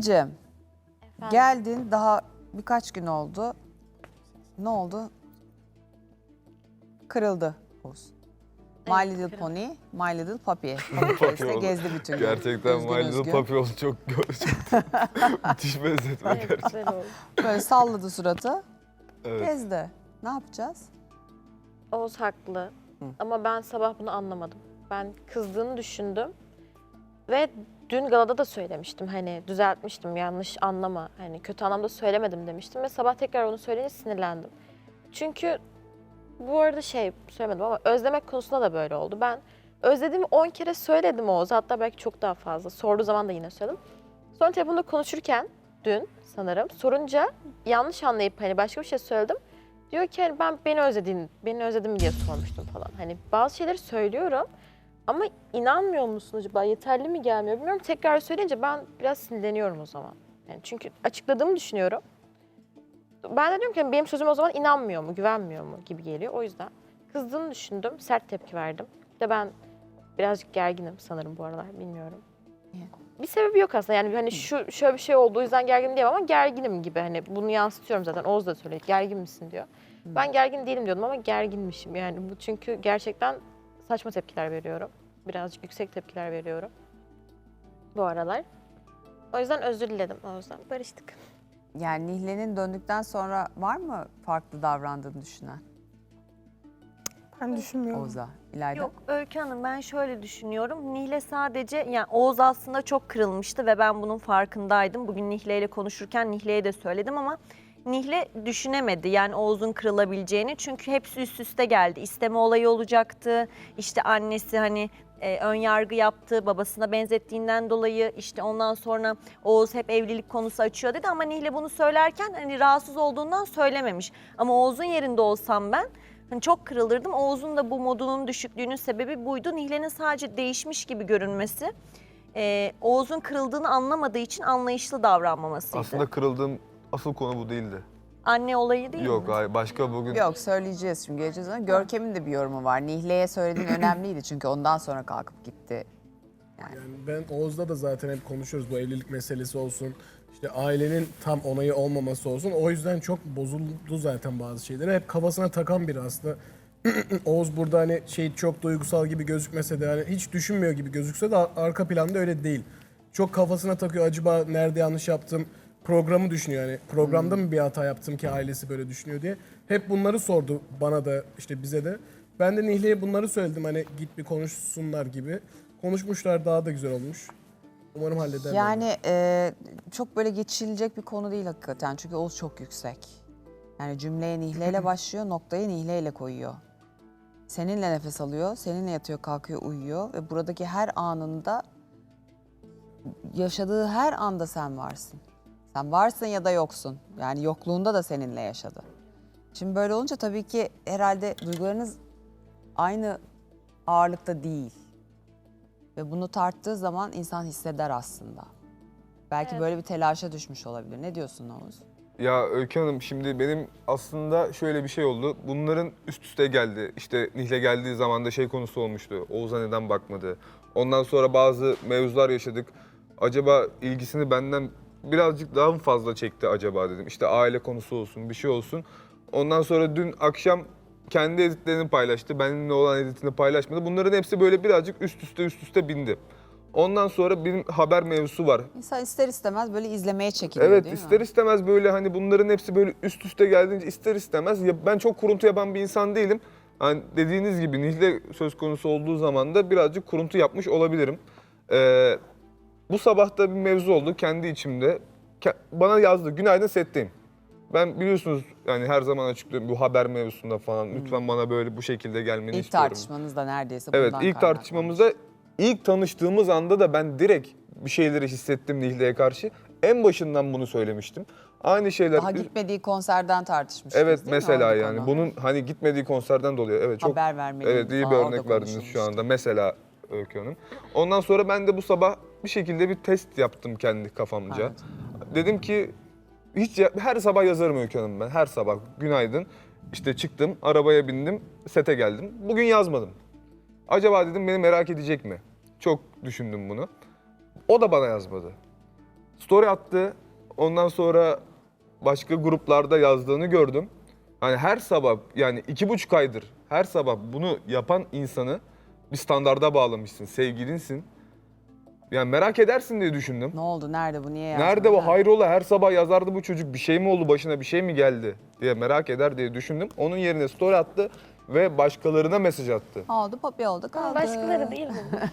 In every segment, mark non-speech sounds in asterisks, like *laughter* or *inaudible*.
Cem, geldin daha birkaç gün oldu. Ne oldu? Kırıldı Oğuz. My Little Pony, My Little Puppy. *laughs* Oldu. gezdi bütün gün. Gerçekten Üzgün My Little üzgün. Puppy oldu çok çok *laughs* müthiş benzetme gerçekten. güzel oldu. Böyle salladı suratı, Evet. gezdi. Ne yapacağız? Oğuz haklı. Ama ben sabah bunu anlamadım. Ben kızdığını düşündüm. Ve dün galada da söylemiştim. Hani düzeltmiştim yanlış anlama. Hani kötü anlamda söylemedim demiştim. Ve sabah tekrar onu söyleyince sinirlendim. Çünkü bu arada şey söylemedim ama özlemek konusunda da böyle oldu. Ben özlediğimi 10 kere söyledim Oğuz'a. Hatta belki çok daha fazla. Sorduğu zaman da yine söyledim. Sonra telefonda konuşurken dün sanırım sorunca yanlış anlayıp hani başka bir şey söyledim. Diyor ki hani ben beni özledin, beni özledin mi diye sormuştum falan. Hani bazı şeyleri söylüyorum ama inanmıyor musun acaba? Yeterli mi gelmiyor bilmiyorum. Tekrar söyleyince ben biraz sinirleniyorum o zaman. Yani çünkü açıkladığımı düşünüyorum. Ben de diyorum ki hani benim sözüme o zaman inanmıyor mu, güvenmiyor mu gibi geliyor. O yüzden kızdığını düşündüm, sert tepki verdim. Bir De ben birazcık gerginim sanırım bu aralar, bilmiyorum. Bir sebebi yok aslında yani hani şu şöyle bir şey oldu o yüzden gergin diyemem ama gerginim gibi hani bunu yansıtıyorum zaten Oğuz da söyledi gergin misin diyor. Ben gergin değilim diyordum ama gerginmişim yani bu çünkü gerçekten saçma tepkiler veriyorum. Birazcık yüksek tepkiler veriyorum bu aralar. O yüzden özür diledim o yüzden barıştık. Yani Nihle'nin döndükten sonra var mı farklı davrandığını düşünen Ben düşünmüyorum. Oğuz'a, İlayda? Yok Öykü Hanım ben şöyle düşünüyorum. Nihle sadece yani Oğuz aslında çok kırılmıştı ve ben bunun farkındaydım. Bugün Nihle ile konuşurken Nihle'ye de söyledim ama Nihle düşünemedi yani Oğuz'un kırılabileceğini. Çünkü hepsi üst üste geldi. İsteme olayı olacaktı. İşte annesi hani e, ön yargı yaptı. Babasına benzettiğinden dolayı işte ondan sonra Oğuz hep evlilik konusu açıyor dedi ama Nihle bunu söylerken hani rahatsız olduğundan söylememiş. Ama Oğuz'un yerinde olsam ben Hani çok kırılırdım. Oğuz'un da bu modunun düşüklüğünün sebebi buydu. Nihle'nin sadece değişmiş gibi görünmesi. e, Oğuz'un kırıldığını anlamadığı için anlayışlı davranmamasıydı. Aslında kırıldığım asıl konu bu değildi. Anne olayı değil Yok mi? hayır başka bugün Yok söyleyeceğiz şimdi geleceğiz ona. Görkem'in de bir yorumu var. Nihle'ye söylediğin *clears throat* önemliydi çünkü ondan sonra kalkıp gitti. Yani ben Oğuz'da da zaten hep konuşuyoruz bu evlilik meselesi olsun. İşte ailenin tam onayı olmaması olsun. O yüzden çok bozuldu zaten bazı şeyleri. Hep kafasına takan biri aslında. *clears throat* Oğuz burada hani şey çok duygusal gibi gözükmese de hani hiç düşünmüyor gibi gözükse de ar- arka planda öyle değil. Çok kafasına takıyor acaba nerede yanlış yaptım programı düşünüyor yani programda mı bir hata yaptım ki ailesi böyle düşünüyor diye. Hep bunları sordu bana da işte bize de. Ben de Nihle'ye bunları söyledim hani git bir konuşsunlar gibi. Konuşmuşlar daha da güzel olmuş. Umarım hallederler. Yani e, çok böyle geçilecek bir konu değil hakikaten çünkü Oğuz çok yüksek. Yani cümleye nihleyle *laughs* başlıyor, noktayı nihleyle koyuyor. Seninle nefes alıyor, seninle yatıyor, kalkıyor, uyuyor ve buradaki her anında yaşadığı her anda sen varsın. Sen varsın ya da yoksun. Yani yokluğunda da seninle yaşadı. Şimdi böyle olunca tabii ki herhalde duygularınız aynı ağırlıkta değil. Ve bunu tarttığı zaman insan hisseder aslında. Belki Evet. böyle bir telaşa düşmüş olabilir. Ne diyorsun Oğuz? Ya Öykü Hanım şimdi benim aslında şöyle bir şey oldu. Bunların üst üste geldi. İşte Nihle geldiği zaman da şey konusu olmuştu. Oğuz'a neden bakmadı? Ondan sonra bazı mevzular yaşadık. Acaba ilgisini benden birazcık daha mı fazla çekti acaba dedim. İşte aile konusu olsun, bir şey olsun. Ondan sonra dün akşam kendi editlerini paylaştı. Benimle olan editini paylaşmadı. Bunların hepsi böyle birazcık üst üste üst üste bindi. Ondan sonra bir haber mevzusu var. İnsan ister istemez böyle izlemeye çekiliyor Evet değil ister mi? istemez böyle hani bunların hepsi böyle üst üste geldiğince ister istemez ya ben çok kuruntu yapan bir insan değilim. Hani dediğiniz gibi Nihle söz konusu olduğu zaman da birazcık kuruntu yapmış olabilirim. Ee, bu sabah da bir mevzu oldu kendi içimde. Ke- Bana yazdı günaydın setteyim. Ben biliyorsunuz yani her zaman açıklıyorum bu haber mevzusunda falan lütfen bana böyle bu şekilde gelmeni İlk istiyorum. tartışmanız da neredeyse Evet bundan ilk kaynaklanmış. tartışmamızda ilk tanıştığımız anda da ben direkt bir şeyleri hissettim Nihle'ye karşı. En başından bunu söylemiştim. Aynı şeyler Daha gitmediği konserden tartışmıştınız Evet değil mi? mesela Oradaki yani konu? bunun hani gitmediği konserden dolayı evet çok Haber vermeli. evet iyi bir falan, orada örnek verdiniz şu konuşulmuştu. anda mesela Öykü Hanım. Ondan sonra ben de bu sabah bir şekilde bir test yaptım kendi kafamca. Evet. Dedim ki hiç ya- her sabah yazarım Öykü Hanım ben her sabah günaydın. İşte çıktım arabaya bindim sete geldim. Bugün yazmadım. Acaba dedim beni merak edecek mi? Çok düşündüm bunu. O da bana yazmadı. Story attı. Ondan sonra başka gruplarda yazdığını gördüm. Hani her sabah yani iki buçuk aydır her sabah bunu yapan insanı bir standarda bağlamışsın. Sevgilinsin. Yani merak edersin diye düşündüm. Ne oldu? Nerede bu? Niye yazmadın? Nerede bu hayrola her sabah yazardı bu çocuk bir şey mi oldu başına bir şey mi geldi diye merak eder diye düşündüm. Onun yerine story attı ve başkalarına mesaj attı. Oldu popi oldu kaldı. Başkaları değil mi? *laughs*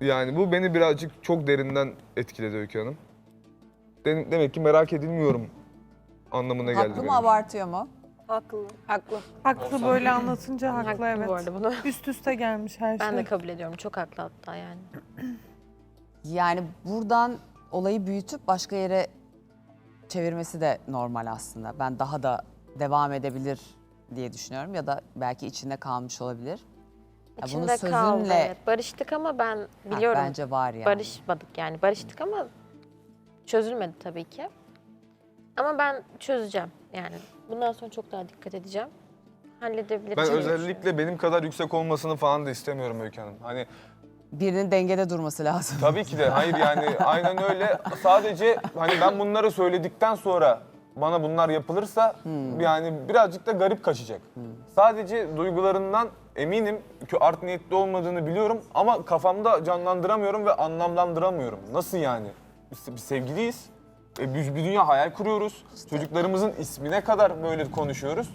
Yani bu beni birazcık çok derinden etkiledi Öykü Hanım. De- demek ki merak edilmiyorum anlamına geldi. Haklı benim mı abartıyor mu? Haklı. Haklı. Haklı böyle anlatınca haklı, Haklı evet. bu arada bunu. Üst üste gelmiş her şey. Ben de kabul ediyorum. Çok haklı hatta yani. Yani buradan olayı büyütüp başka yere çevirmesi de normal aslında. Ben daha da devam edebilir diye düşünüyorum ya da belki içinde kalmış olabilir. Ya bunu İçinde kaldı. sözünle- evet. Barıştık ama ben Ha, biliyorum. bence var yani. Barışmadık yani. Barıştık ama çözülmedi tabii ki. Ama ben çözeceğim yani. Bundan sonra çok daha dikkat edeceğim. Halledebilirim. Ben özellikle benim kadar yüksek olmasını falan da istemiyorum Öykü Hanım. Hani Birinin dengede durması lazım. tabii ki de hayır yani aynen öyle. Sadece hani ben bunları söyledikten sonra bana bunlar yapılırsa yani birazcık da garip kaçacak. Sadece duygularından eminim ki art niyetli olmadığını biliyorum ama kafamda canlandıramıyorum ve anlamlandıramıyorum. Nasıl yani? Biz, biz sevgiliyiz. E, biz bir dünya hayal kuruyoruz. Çocuklarımızın ismine kadar böyle konuşuyoruz.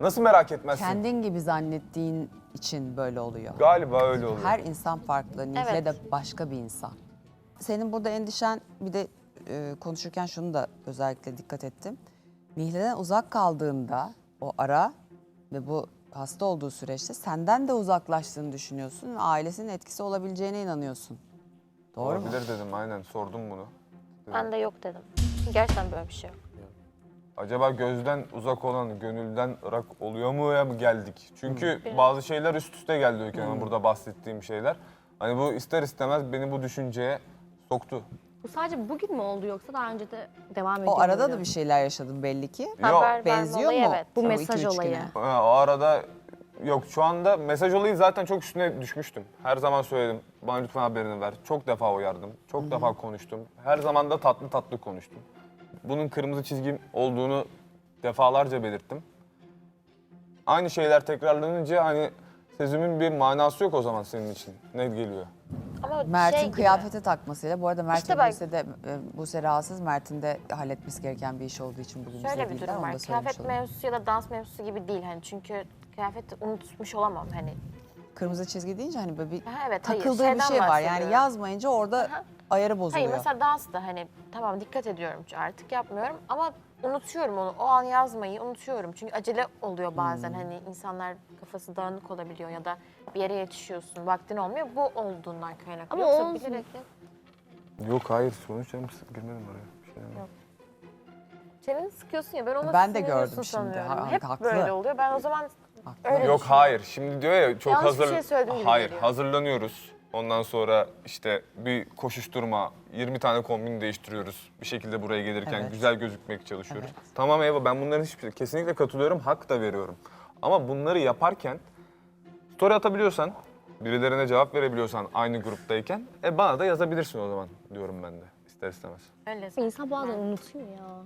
Nasıl merak etmezsin? Kendin gibi zannettiğin için böyle oluyor. Galiba öyle oluyor. Her insan farklı. Nihle Evet. de başka bir insan. Senin burada endişen bir de e, konuşurken şunu da özellikle dikkat ettim. Nihle'den uzak kaldığında o ara ve bu hasta olduğu süreçte senden de uzaklaştığını düşünüyorsun ve ailesinin etkisi olabileceğine inanıyorsun. Doğru mu? Olabilir dedim aynen sordum bunu. Ben de yok dedim. Gerçekten böyle bir şey yok. Acaba gözden uzak olan gönülden ırak oluyor mu ya mı geldik? Çünkü bazı şeyler üst üste geldi Öykü Hanım burada bahsettiğim şeyler. Hani bu ister istemez beni bu düşünceye soktu. Bu sadece bugün mü oldu yoksa daha önce de devam ediyor O arada da bir şeyler yaşadın belli ki. Yok, Haber verme Benziyor olayı mu? evet. Bu mesaj üç olayı. güne? ha, o arada yok şu anda mesaj olayı zaten çok üstüne düşmüştüm. Her zaman söyledim bana lütfen haberini ver. Çok defa uyardım. Çok defa konuştum. Her zaman da tatlı tatlı konuştum. Bunun kırmızı çizgim olduğunu defalarca belirttim. Aynı şeyler tekrarlanınca hani sözümün bir manası yok o zaman senin için. Ne geliyor? Ama Mert'in şey kıyafete takmasıyla. Bu arada Mert İşte bak- Buse de, e, Buse rahatsız. Mert'in de halletmesi gereken bir iş olduğu için bugün bize Şöyle bir değiller. durum Onu var. da söylemiş Kıyafet olayım. mevzusu ya da dans mevzusu gibi değil hani çünkü kıyafeti unutmuş olamam hani. Kırmızı çizgi deyince hani böyle bir Ha, evet, hayır, takıldığı bir şeyden şey var. Yani bahsediyorum. yazmayınca orada Aha. Ayarı bozuluyor. Hayır mesela dans da hani tamam dikkat ediyorum artık yapmıyorum ama unutuyorum onu. O an yazmayı unutuyorum. Çünkü acele oluyor bazen hani insanlar kafası dağınık olabiliyor ya da bir yere yetişiyorsun vaktin olmuyor. Bu olduğundan kaynaklı. Ama Yoksa olsun. bilerek de- Yok hayır sonuç canım girmedim oraya. Bir şey demedim. Çeneni sıkıyorsun ya ben ona Ben de gördüm şimdi. sanıyorum. Ha- Hep haklı. böyle oluyor. Ben o zaman Haklı. öyle Yok düşünüyorum. hayır. Şimdi diyor ya çok Yanlış bir hazır. şey gibi hayır, geliyor. hazırlanıyoruz. Ondan sonra işte bir koşuşturma, 20 tane kombin değiştiriyoruz. Bir şekilde buraya gelirken Evet. güzel gözükmek çalışıyoruz. Evet. Tamam Eva ben bunların hiçbir kesinlikle katılıyorum, hak da veriyorum. Ama bunları yaparken story atabiliyorsan, birilerine cevap verebiliyorsan aynı gruptayken e bana da yazabilirsin o zaman diyorum ben de ister istemez. Öyle. İnsan bazen unutuyor ya.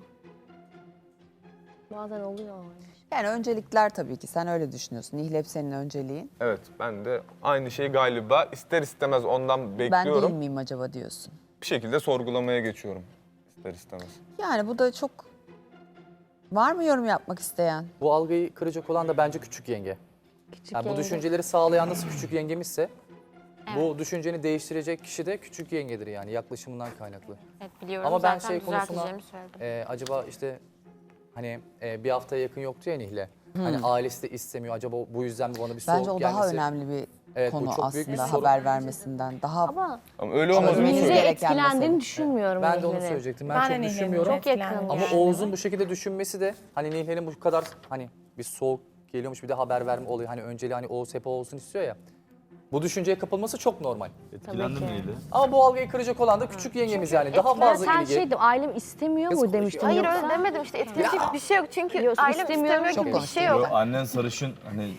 Bazen oluyor. Yani öncelikler tabii ki. Sen öyle düşünüyorsun. Nihle hep senin önceliğin. Evet ben de aynı şey galiba ister istemez ondan Ben bekliyorum. değil miyim acaba diyorsun. Bir şekilde sorgulamaya geçiyorum ister istemez. Yani bu da çok... Var mı yorum yapmak isteyen? Bu algıyı kıracak olan da bence küçük yenge. Küçük Yani bu yenge. düşünceleri sağlayan nasıl küçük yengemizse bu düşünceni değiştirecek kişi de küçük yengedir yani yaklaşımından kaynaklı. Evet biliyorum. Ama ben Zaten şey konusuna- düzelteceğimi söyledim. Ee, acaba işte hani e, bir haftaya yakın yoktu ya Nihle. Hani ailesi de istemiyor. Acaba bu yüzden mi bana bir soğuk Bence o gelmesi? daha önemli bir Evet, bu konu çok büyük bir aslında sorun. haber vermesinden. Daha Ama Ama öyle olmadığını Bilmenize bize etkilendiğini düşünmüyorum. Ben de onu söyleyecektim. Ben, Ben de çok Nihle'nin düşünmüyorum. Çok yakın. etkilendim. Ama yani. Oğuz'un bu şekilde düşünmesi de hani Nihle'nin bu kadar hani bir soğuk geliyormuş bir de haber verme olayı. Hani önceliği hani Oğuz hep o olsun istiyor ya. Bu düşünceye kapılması çok normal. Etkilendim neyle? Ama bu algıyı kıracak olan da küçük yengemiz yani. Daha fazla sen ilgi. şey de ailem istemiyor Kız mu konuşuyor. demiştin Hayır yoksa? öyle demedim işte etkileyecek bir şey yok çünkü Yok, ailem istemiyorum. istemiyor gibi bir şey konuşuyor. yok. Yo, annen sarışın hani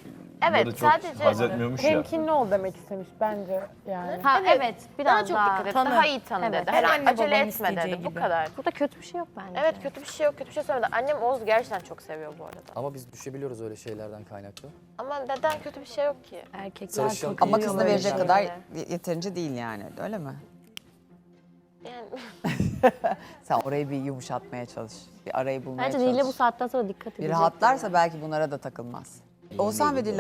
Evet, çok sadece- haz etmiyormuş ya. Temkinli ol demek istemiş bence yani. Ha evet, Daha biraz çok daha. dikkat et, tanı. daha iyi tanı Evet. dedi. Her Hani anne acele babanın etme isteyeceği dedi, bu gibi. kadar. Burada kötü bir şey yok bence. Evet kötü bir şey yok, kötü bir şey söylemedi. Annem Oğuz gerçekten çok seviyor bu arada. Ama biz düşebiliyoruz öyle şeylerden kaynaklı. Ama neden kötü bir şey yok ki? Erkekler Sarışın- çok Ama oluyor verecek yani. kadar yeterince değil yani öyle mi? Yani *laughs* Sen orayı bir yumuşatmaya çalış. Bir arayı bulmaya Bence çalış. Nihle bu saatten sonra dikkat edecek. Bir rahatlarsa belki bunlara da takılmaz. Oğuzhan ve Dila